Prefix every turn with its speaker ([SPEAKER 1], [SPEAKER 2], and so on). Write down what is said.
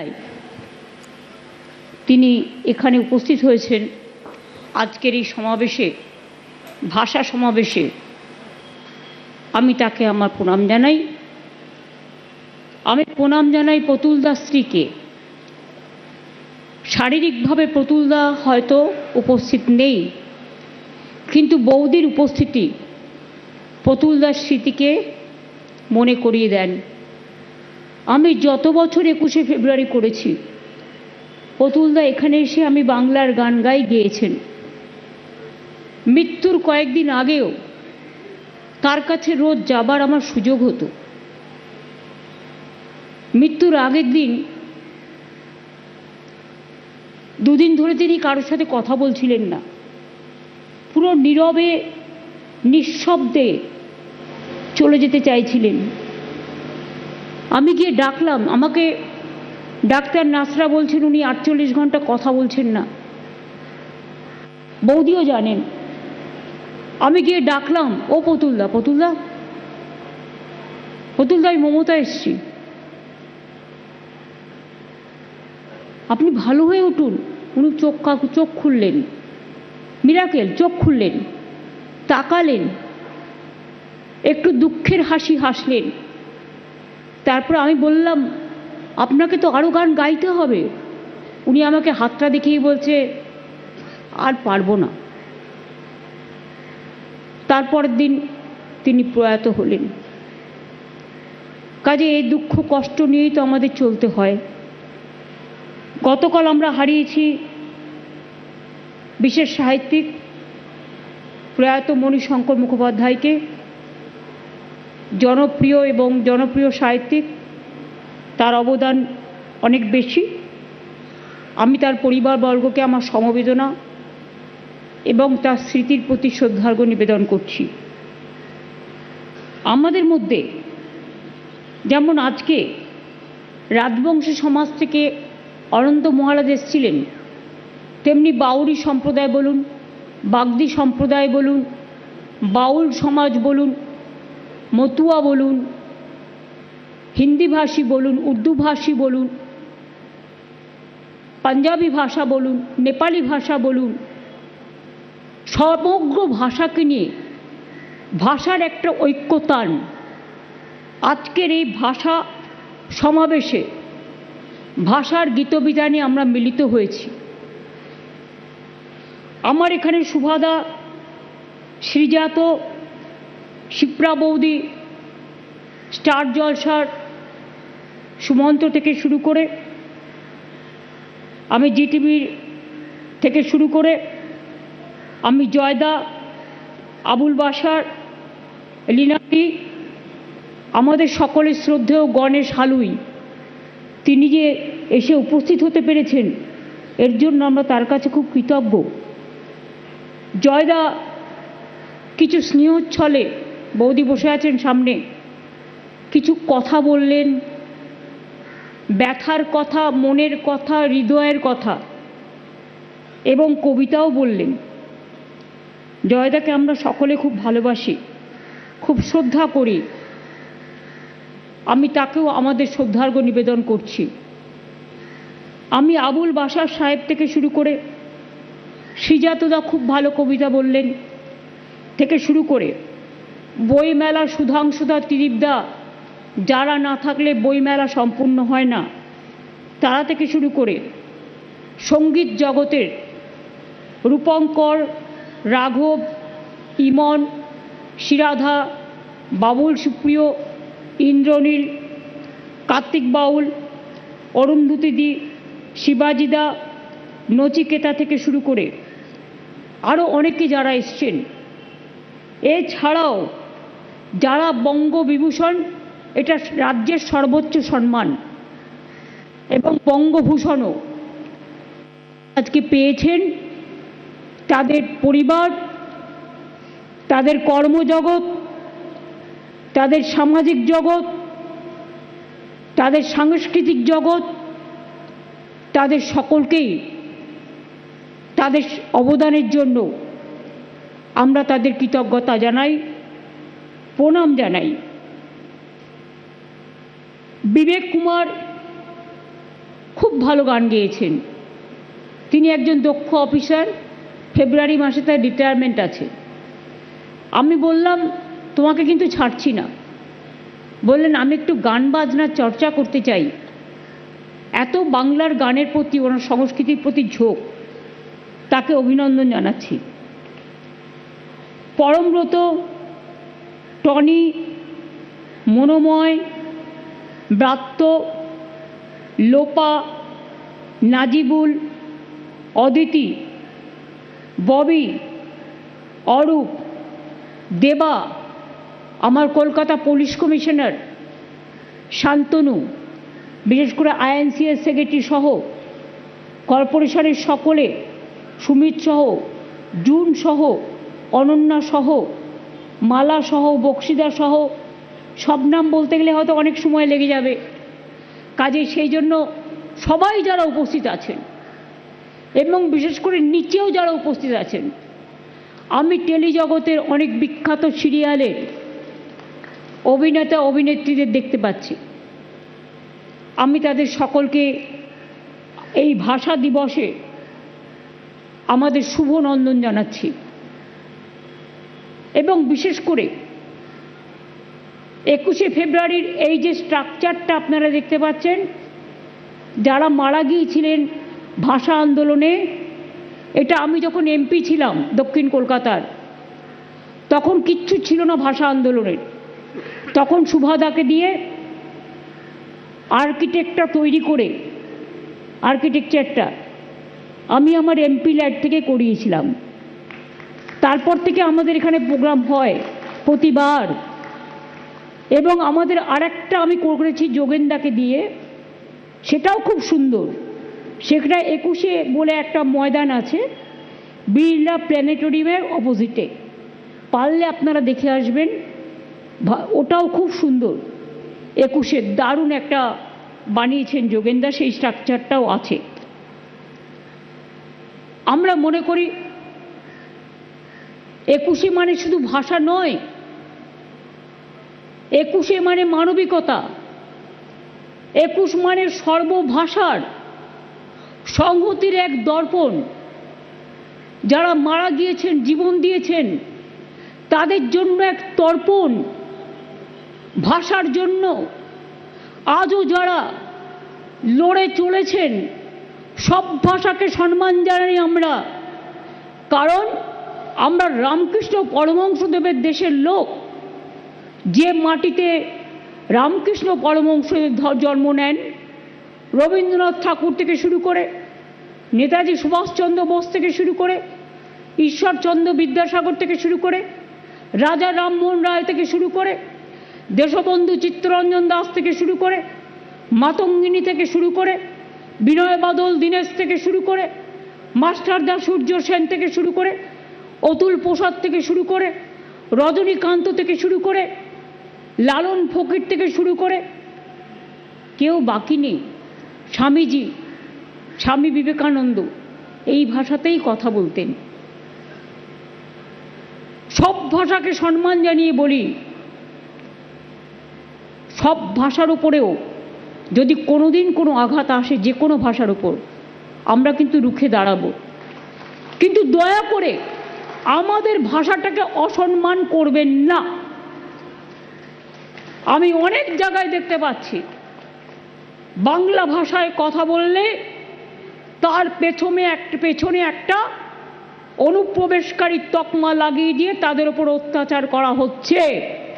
[SPEAKER 1] ভাই তিনি এখানে উপস্থিত হয়েছেন। আজকের এই সমাবেশে, ভাষা সমাবেশে আমি তাকে আমার প্রণাম জানাই। আমি প্রণাম জানাই প্রতুলদা স্ত্রীকে। শারীরিকভাবে প্রতুলদা হয়তো উপস্থিত নেই, কিন্তু বৌদির উপস্থিতি প্রতুলদার স্মৃতিকে মনে করিয়ে দেন। আমি যত বছর একুশে ফেব্রুয়ারি করেছি, অতুলদা এখানে এসে আমি বাংলার গান গাই গেয়েছেন। মৃত্যুর কয়েকদিন আগেও তার কাছে রোজ যাবার আমার সুযোগ হতো। মৃত্যুর আগের দিন দুদিন ধরে তিনি কারোর সাথে কথা বলছিলেন না। পুরো নীরবে, নিঃশব্দে চলে যেতে চাইছিলেন। আমি গিয়ে ডাকলাম, আমাকে ডাক্তার নাসরা বলছেন উনি আটচল্লিশ ঘণ্টা কথা বলছেন না। বৌদিও জানেন। আমি গিয়ে ডাকলাম, ও পতুলদা পতুলদা? পতুলদা, আমি মমতা এসছি। আপনি ভালো হয়ে উঠুন, উনি চোখ চোখ খুললেন। মিরাকেল, চোখ খুললেন, তাকালেন, একটু দুঃখের হাসি হাসলেন। তারপর আমি বললাম, আপনাকে তো আরও গান গাইতে হবে। উনি আমাকে হাতটা দেখিয়ে বলছে, আর পারব না। তারপরের দিন তিনি প্রয়াত হলেন। কাজে এই দুঃখ কষ্ট নিয়েই তো আমাদের চলতে হয়। গতকাল আমরা হারিয়েছি বিশেষ সাহিত্যিক প্রয়াত মণিশঙ্কর মুখোপাধ্যায়কে। জনপ্রিয় এবং জনপ্রিয় সাহিত্যিক, তার অবদান অনেক বেশি। আমি তার পরিবারবর্গকে আমার সমবেদনা এবং তার স্মৃতির প্রতি শ্রদ্ধার্ঘ্য নিবেদন করছি। আমাদের মধ্যে যেমন আজকে রাজবংশী সমাজ থেকে অনন্ত মহারাজ এসেছিলেন, তেমনি বাউরি সম্প্রদায় বলুন, বাগদি সম্প্রদায় বলুন, বাউল সমাজ বলুন মতুয়া বলুন হিন্দিভাষী বলুন উর্দুভাষী বলুন, পাঞ্জাবি ভাষা বলুন, নেপালি ভাষা বলুন, সমগ্র ভাষাকে নিয়ে ভাষার একটা ঐক্যতান। আজকের এই ভাষা সমাবেশে ভাষার গীতবিতানে আমরা মিলিত হয়েছি। আমার এখানে সুভাদা শ্রীজাত শিপ্রা বৌদি, স্টার জলসার সুমন্ত থেকে শুরু করে, আমি জিটিভির থেকে শুরু করে, আমি জয়দা, আবুল বাসার লীনাদি আমাদের সকলের শ্রদ্ধেয় গণেশ হালুই, তিনি যে এসে উপস্থিত হতে পেরেছেন, এর জন্য আমরা তার কাছে খুব কৃতজ্ঞ। জয়দা, কিছু স্নেহচ্ছলে বৌদি বসে আছেন সামনে। কিছু কথা বললেন। ব্যথার কথা, মনের কথা, হৃদয়ের কথা। এবং কবিতাও বললেন। জয়দাকে আমরা সকলে খুব ভালোবাসি, খুব শ্রদ্ধা করি। আমি তাকেও আমাদের শ্রদ্ধার্ঘ নিবেদন করছি। আমি আবুল বাসার সাহেব থেকে শুরু করে শ্রীজাতদা খুব ভালো কবিতা বললেন থেকে শুরু করে বইমেলা সুধাংশুদা ত্রিদীপদা যারা না থাকলে বইমেলা সম্পূর্ণ হয় না। তারা থেকে শুরু করে সংগীত জগতের রূপঙ্কর, রাঘব, ইমন শিরাধা বাবুল সুপ্রিয়, ইন্দ্রনীল, কার্তিক বাউল অরুন্ধতিদি শিবাজিদা নচিকেতা থেকে শুরু করে আরও অনেকে যারা এসছেন। এছাড়াও যারা বঙ্গবিভূষণ, এটা রাজ্যের সর্বোচ্চ সম্মান। এবং বঙ্গভূষণও আজকে পেয়েছেন তাদের পরিবার, তাদের কর্মজগৎ, তাদের সামাজিক জগৎ, তাদের সাংস্কৃতিক জগৎ, তাদের সকলকেই তাদের অবদানের জন্য আমরা তাদের কৃতজ্ঞতা জানাই। প্রণাম জানাই। বিবেক কুমার খুব ভালো গান গেয়েছেন। তিনি একজন দক্ষ অফিসার, ফেব্রুয়ারি মাসে তার রিটায়ারমেন্ট আছে। আমি বললাম, তোমাকে কিন্তু ছাড়ছি না। বললেন, আমি একটু গান বাজনার চর্চা করতে চাই। এত বাংলার গানের প্রতি ওনার সংস্কৃতির প্রতি ঝোঁক। তাকে অভিনন্দন জানাচ্ছি। পরমব্রত টনি, মনোময়, ব্রাত্য, লোপা, নাজিবুল, অদিতি, ববি, অরূপ, দেবা, আমার কলকাতা পুলিশ কমিশনার, শান্তনু, বিশেষ করে আইএনসিএস সেক্রেটারি সহ কর্পোরেশনের সকলে, সুমিত সহ, জুন সহ, অনন্যা সহ মালা সহ, বক্সিদা সহ, সব নাম বলতে গেলে হয়তো অনেক সময় লেগে যাবে। কাজে সেই জন্য সবাই যারা উপস্থিত আছেন, এবং বিশেষ করে নিচেও যারা উপস্থিত আছেন, আমি টেলিজগতের অনেক বিখ্যাত সিরিয়ালের অভিনেতা, অভিনেত্রীদের দেখতে পাচ্ছি। আমি তাদের সকলকে এই ভাষা দিবসে আমাদের শুভ নন্দন জানাচ্ছি। এবং বিশেষ করে একুশে ফেব্রুয়ারির এই যে স্ট্রাকচারটা আপনারা দেখতে পাচ্ছেন, যারা মারা গিয়েছিলেন ভাষা আন্দোলনে, এটা আমি যখন এমপি ছিলাম দক্ষিণ কলকাতার, তখন কিচ্ছু ছিল না ভাষা আন্দোলনের। তখন সুভাদাকে দিয়ে আর্কিটেক্টটা তৈরি করে, আর্কিটেকচারটা আমি আমার এমপি ল্যাড থেকে করিয়েছিলাম। তারপর থেকে আমাদের এখানে প্রোগ্রাম হয় প্রতিবার। এবং আমাদের আরেকটা আমি করেছি যোগেন্দাকে দিয়ে। সেটাও খুব সুন্দর। সেখানে একুশে বলে একটা ময়দান আছে, বিড়লা প্ল্যানেটোরিয়ামের অপোজিটে পারলে আপনারা দেখে আসবেন। ওটাও খুব সুন্দর। একুশে দারুণ একটা বানিয়েছেন যোগেন্দা, সেই স্ট্রাকচারটাও আছে। আমরা মনে করি একুশে মানে শুধু ভাষা নয়, একুশে মানে মানবিকতা, একুশ মানে সর্বভাষার সংহতির এক দর্পণ। যারা মারা গিয়েছেন, জীবন দিয়েছেন, তাদের জন্য এক তর্পণ, ভাষার জন্য। আজও যারা লড়ে চলেছেন, সব ভাষাকে সম্মান জানাই আমরা। কারণ আমরা রামকৃষ্ণ পরমহংসদেবের দেশের লোক। যে মাটিতে রামকৃষ্ণ পরমহংসদেব ধ- জন্ম নেন, রবীন্দ্রনাথ ঠাকুর থেকে শুরু করে, নেতাজি সুভাষচন্দ্র বোস থেকে শুরু করে, ঈশ্বরচন্দ্র বিদ্যাসাগর থেকে শুরু করে, রাজা রামমোহন রায় থেকে শুরু করে, দেশবন্ধু চিত্তরঞ্জন দাস থেকে শুরু করে, মাতঙ্গিনী থেকে শুরু করে বিনয় বাদল দীনেশ থেকে শুরু করে, মাস্টারদা সূর্য সেন থেকে শুরু করে অতুল প্রসাদ থেকে শুরু করে, রজনীকান্ত থেকে শুরু করে, লালন ফকির থেকে শুরু করে, কেউ বাকি নেই। স্বামীজি, স্বামী বিবেকানন্দ এই ভাষাতেই কথা বলতেন। সব ভাষাকে সম্মান জানিয়ে বলি, সব ভাষার উপরেও যদি কোনোদিন কোনো আঘাত আসে যে কোনো ভাষার উপর, আমরা কিন্তু রুখে দাঁড়াবো। কিন্তু দয়া করে আমাদের ভাষাটাকে অসম্মান করবেন না। আমি অনেক জায়গায় দেখতে পাচ্ছি। বাংলা ভাষায় কথা বললে তার পেছনে একটা পেছনে একটা অনুপ্রবেশকারী তকমা লাগিয়ে দিয়ে তাদের ওপর অত্যাচার করা হচ্ছে।